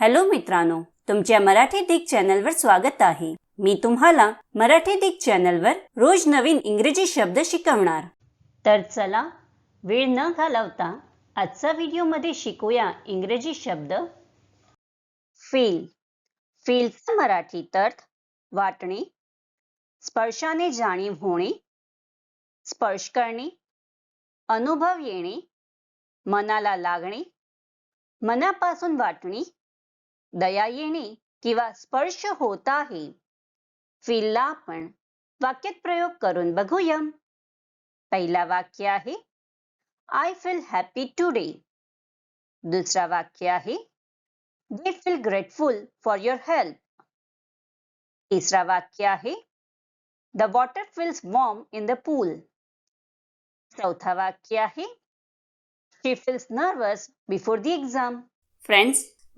Hello मित्रांनो तुमच्या मराठी दिग चॅनलवर स्वागत आहे. मी तुम्हाला मराठी दिग चॅनलवर रोज नवीन इंग्रजी शब्द शिकवणार. तर चला वेळ न घालवता आजचा व्हिडिओमध्ये शिकूया इंग्रजी शब्द. फील. फीलचा मराठी अर्थ वाटणे. स्पर्शाने जाणीव होणे. स्पर्श करणे. अनुभव येणे. मनाला लागणे. मनापासून वाटणे. दया येणे किंवा स्पर्श होत आहे. फीलला आपण वाक्यात प्रयोग करून बघूया. पहिला वाक्य आहे आय फील हॅपी टुडे दुसरा वाक्य आहे they feel grateful for your help तिसरा वाक्य आहे the water feels warm in the pool चौथा वाक्य आहे she feels nervous before the exam friends